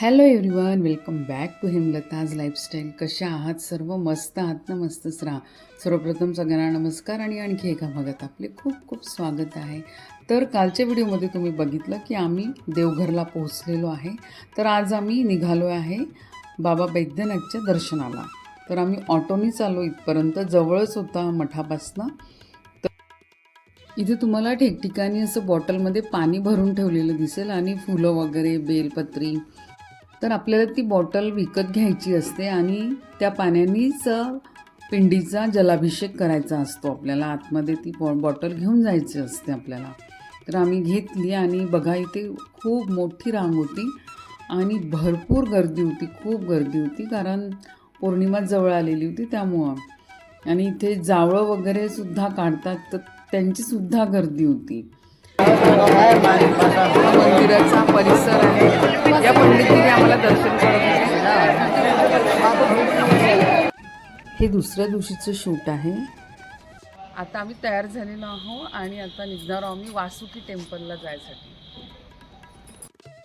Hello everyone welcome back to Himlata's lifestyle कशा आहात? सर्व मस्त आहात ना? मस्तच राहा सर्वप्रथम सगळ्यांना नमस्कार आणि आणखी एका भागात आपले खूप खूप स्वागत आहे. तर कालच्या व्हिडिओमध्ये तुम्ही बघितलं की आम्ही देवघरला पोहोचलेलो आहे. तर आज आम्ही निघालो आहे बाबा बैद्यनाथच्या दर्शनाला. तर आम्ही ऑटोनी चाललो इथपर्यंत. जवळच होता मठापासनं. इथे तुम्हाला ठिकठिकाणी असं बॉटलमध्ये पाणी भरून ठेवलेलं दिसेल आणि फुलं वगैरे बेलपत्री तर आपल्याला ती बॉटल विकत घ्यायची असते आणि त्या पाण्यानेच पिंडीचा जलाभिषेक करायचा असतो आपल्याला. आतमध्ये ती बॉ बॉटल घेऊन जायची असते आपल्याला. तर आम्ही घेतली आणि बघा इथे खूप मोठी रांग होती आणि भरपूर गर्दी होती खूप गर्दी होती कारण पौर्णिमा जवळ आलेली होती त्यामुळं. आणि इथे जावळं वगैरे सुद्धा काढतात तर त्यांची सुद्धा गर्दी होती. मंदिराचा परिसर आहे या पंडितजीने आम्हाला दर्शन करत हे दुसऱ्या दिवशीचं शूट आहे. आता आम्ही तयार झालेलो आहोत आणि आता निघणार आहोत आम्ही वासुकी टेम्पलला जायसाठी.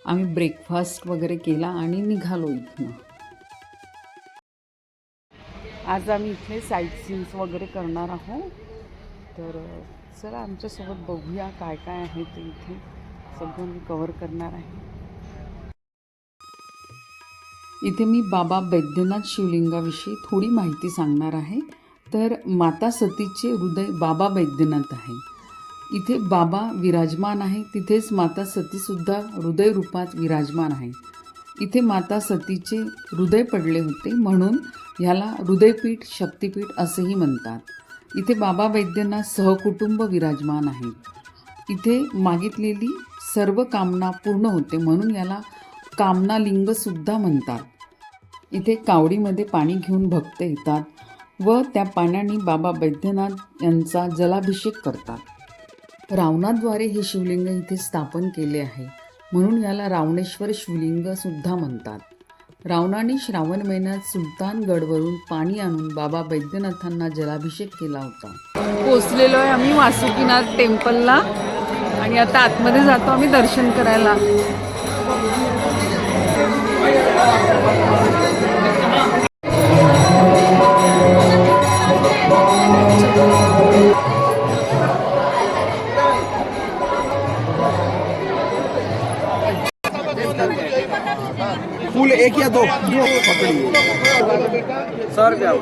आम्ही ब्रेकफास्ट वगैरे केला आणि निघालो इथनं. आज आम्ही इथले साईट सीन्स वगैरे करणार आहोत. तर चला आमच्यासोबत बघूया काय काय आहे ते इथे. सगळं मी कवर करणार आहे. इथे मी बाबा बैद्यनाथ शिवलिंगाविषयी थोडी माहिती सांगणार आहे. तर माता सतीचे हृदय बाबा बैद्यनाथ आहे. इथे बाबा विराजमान आहे. तिथेच माता सतीसुद्धा हृदयरूपात विराजमान आहे. इथे माता सतीचे हृदय पडले होते म्हणून ह्याला हृदयपीठ शक्तिपीठ असेही म्हणतात. इथे बाबा वैद्यनाथ सहकुटुंब विराजमान आहे. इथे मागितलेली सर्व कामना पूर्ण होते म्हणून याला कामनालिंगसुद्धा म्हणतात. इथे कावडीमध्ये पाणी घेऊन भक्त येतात व त्या पाण्याने बाबा बैद्यनाथ यांचा जलाभिषेक करतात. रावणाद्वारे हे शिवलिंग इथे स्थापन केले आहे. म्हणून याला रावणेश्वर शिवलिंगसुद्धा म्हणतात. रावणाने श्रावण महिन्यात सुलतानगडवरून पाणी आणून बाबा बैद्यनाथांना जलाभिषेक केला होता. पोचलेलो आहे आम्ही वासुकीनाथ टेम्पलला आणि आता आतमध्ये जातो आम्ही दर्शन करायला. या दो सौ रुपया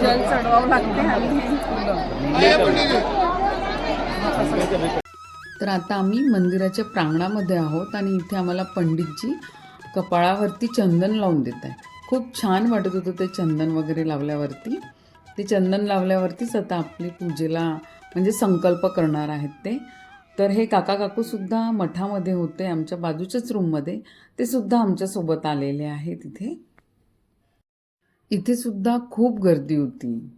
जल चढवावं लागते आणि फुलं. तर आता आम्ही मंदिराच्या प्रांगणामध्ये आहोत आणि इथे आम्हाला पंडितजी कपाळावरती चंदन लावून देत आहे खूप छान वाटत होतं ते चंदन वगैरे लावल्यावरती. ते चंदन लावल्यावरतीच आता आपली पूजेला म्हणजे संकल्प करणार आहेत ते. तर हे काका काकूसुद्धा मठामध्ये होते आमच्या बाजूच्याच रूममध्ये ते सुद्धा आमच्यासोबत आलेले आहे तिथे इथे सुद्धा खूप गर्दी होती.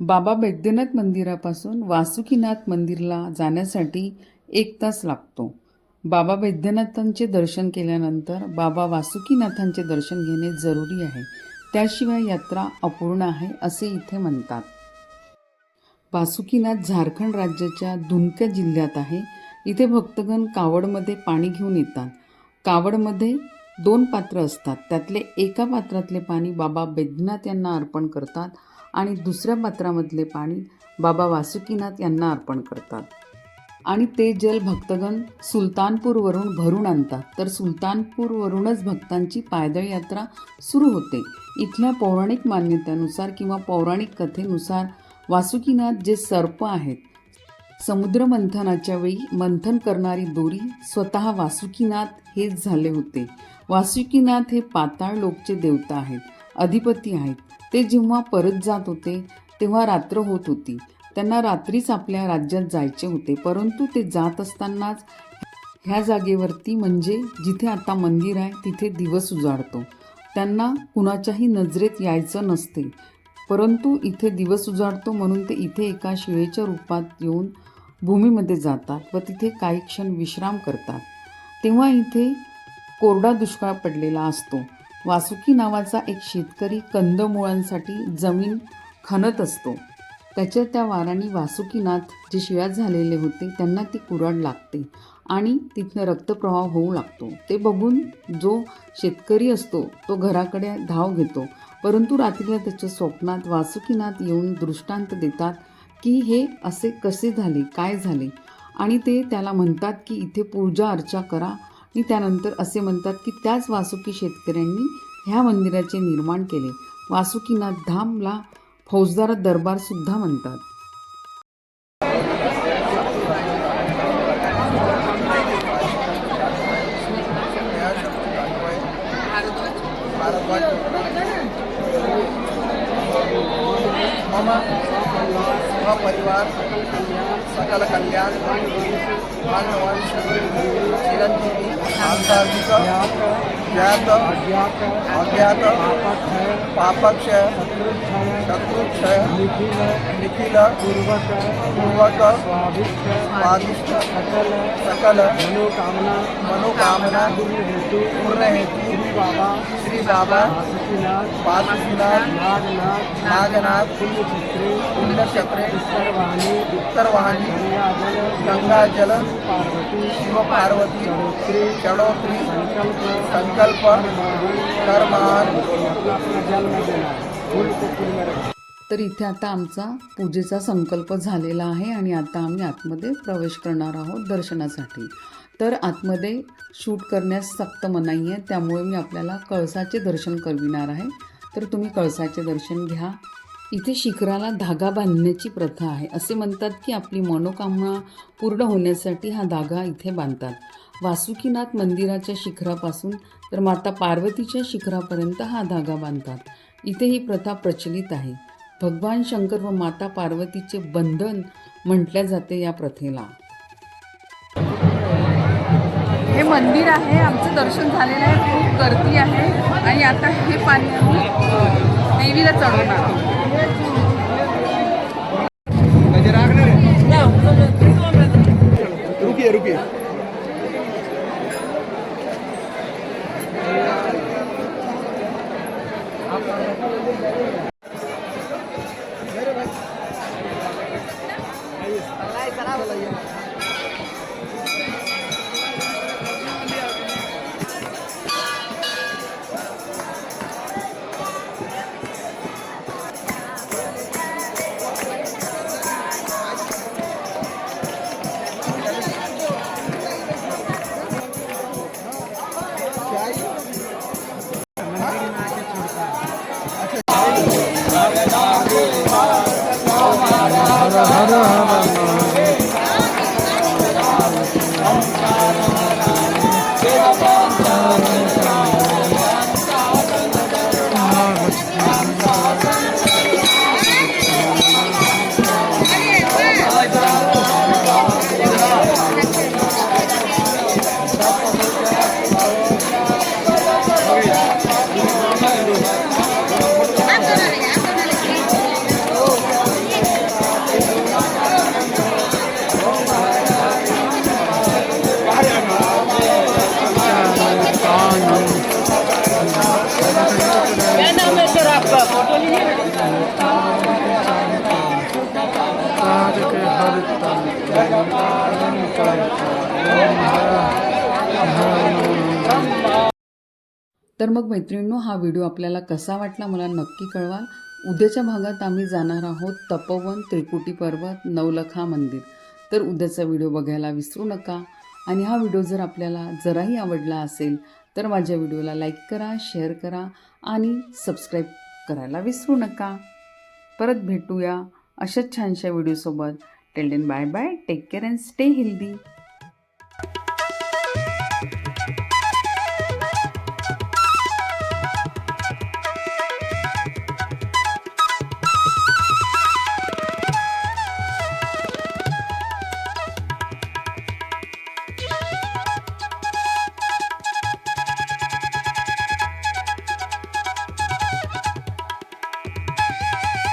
बाबा बैद्यनाथ मंदिरापासून वासुकीनाथ मंदिरला जाण्यासाठी एक तास लागतो. बाबा बैद्यनाथांचे दर्शन केल्यानंतर बाबा वासुकीनाथांचे दर्शन घेणे जरुरी आहे. त्याशिवाय यात्रा अपूर्ण आहे असे इथे म्हणतात. वासुकीनाथ झारखंड राज्याच्या धुनक्या जिल्ह्यात आहे. इथे भक्तगण कावडमध्ये पाणी घेऊन येतात. कावडमध्ये दोन पात्र असतात. त्यातले एका पात्रातले पाणी बाबा बैद्यनाथ यांना अर्पण करतात आणि दुसऱ्या पात्रामधले पाणी बाबा वासुकीनाथ यांना अर्पण करतात. आणि ते जल भक्तगण सुलतानपूरवरून भरून आणतात. तर सुलतानपूरवरूनच भक्तांची पायदळ यात्रा सुरू होते. इथल्या पौराणिक मान्यतेनुसार किंवा पौराणिक कथेनुसार वासुकीनाथ जे सर्प आहेत समुद्र मंथनाच्या वेळी मंथन करणारी दोरी स्वतः वासुकीनाथ हेच झाले होते. वासुकीनाथ हे पाताळ लोकचे देवता आहेत अधिपती आहेत. ते जेव्हा परत जात होते तेव्हा रात्र होत होती. त्यांना रात्रीच आपल्या राज्यात जायचे होते परंतु ते जात असतानाच ह्या जागेवरती म्हणजे जिथे आता मंदिर आहे तिथे दिवस उजाडतो. त्यांना कुणाच्याही नजरेत यायचं नसते. परंतु इथे दिवस उजाडतो म्हणून ते इथे एका शिळेच्या रूपात येऊन भूमीमध्ये जातात व तिथे काही क्षण विश्राम करतात. तेव्हा इथे कोरडा दुष्काळ पडलेला असतो. वासुकी नावाचा एक शेतकरी कंदमुळांसाठी जमीन खणत असतो. त्याच्या त्या वाराने वासुकीनाथ जे शिळ्यात झालेले होते त्यांना ती कुराड लागते आणि तिथनं रक्तप्रवाह होऊ लागतो. ते बघून जो शेतकरी असतो तो घराकडे धाव घेतो. परंतु रात्रीला त्याच्या स्वप्नात वासुकीनाथ येऊन दृष्टांत देतात की हे असे कसे झाले काय झाले? आणि ते त्याला म्हणतात की इथे पूजा अर्चा करा. आणि त्यानंतर असे म्हणतात की त्याच वासुकी शेतकऱ्यांनी ह्या मंदिराचे निर्माण केले. वासुकीनाथ धामला फौजदार दरबारसुद्धा म्हणतात. मम स्वपरिवार सकल कल्याण मानवंश चिरंजीवी आंतरिक ज्ञात अज्ञात पापक्षय शत्रुक्षय निखिल पूर्वक स्वादिष्ट सकल मनोकामना मनोकामना पूर्ण हेतु पूर्ण हेतु श्री बाबा श्री बाबा नागनाथ नागनाथ पुण्यक्षेत्रे पुण्यक्षेत्रे उत्तरवाहिनी गंगाजल गंगाजल पार्वती शिवपार्वती षडोत्री संकल्प तर इथे आता आमचा पूजेचा संकल्प झालेला आहे आणि आता आम्ही आतमध्ये प्रवेश करणार आहोत दर्शनासाठी. तर आतमध्ये शूट करण्यास सक्त मनाई आहे त्यामुळे मी आपल्याला कळसाचे दर्शन करविणार आहे. तर तुम्ही कळसाचे दर्शन घ्या. इथे शिखराला धागा बांधण्याची प्रथा आहे. असे म्हणतात की आपली मनोकामना पूर्ण होण्यासाठी हा धागा इथे बांधतात. वासुकीनाथ मंदिराच्या शिखरापासून तर माता पार्वतीच्या शिखरापर्यंत हा धागा बांधतात. इथे ही प्रथा प्रचलित आहे. भगवान शंकर व माता पार्वतीचे बंधन म्हटल्या जाते या प्रथेला. हे मंदिर आहे. आमचं दर्शन झालेलं आहे. खूप गर्दी आहे. आणि आता हे पाणी आम्ही देवीला चढवणार Thank you. রাম तर मग मैत्रिणींनो हा व्हिडिओ आपल्याला कसा वाटला मला नक्की कळवा. उद्याच्या भागात आम्ही जाणार आहोत तपोवन त्रिकुटी पर्वत नवलखा मंदिर. तर उद्याचा व्हिडिओ बघायला विसरू नका. आणि हा व्हिडिओ जर आपल्याला जराही आवडला असेल तर माझ्या व्हिडिओला लाईक करा शेअर करा आणि सबस्क्राईब करायला विसरू नका. परत भेटूया अशाच छानशा व्हिडिओसोबत. Till then, bye bye. Take care and stay healthy.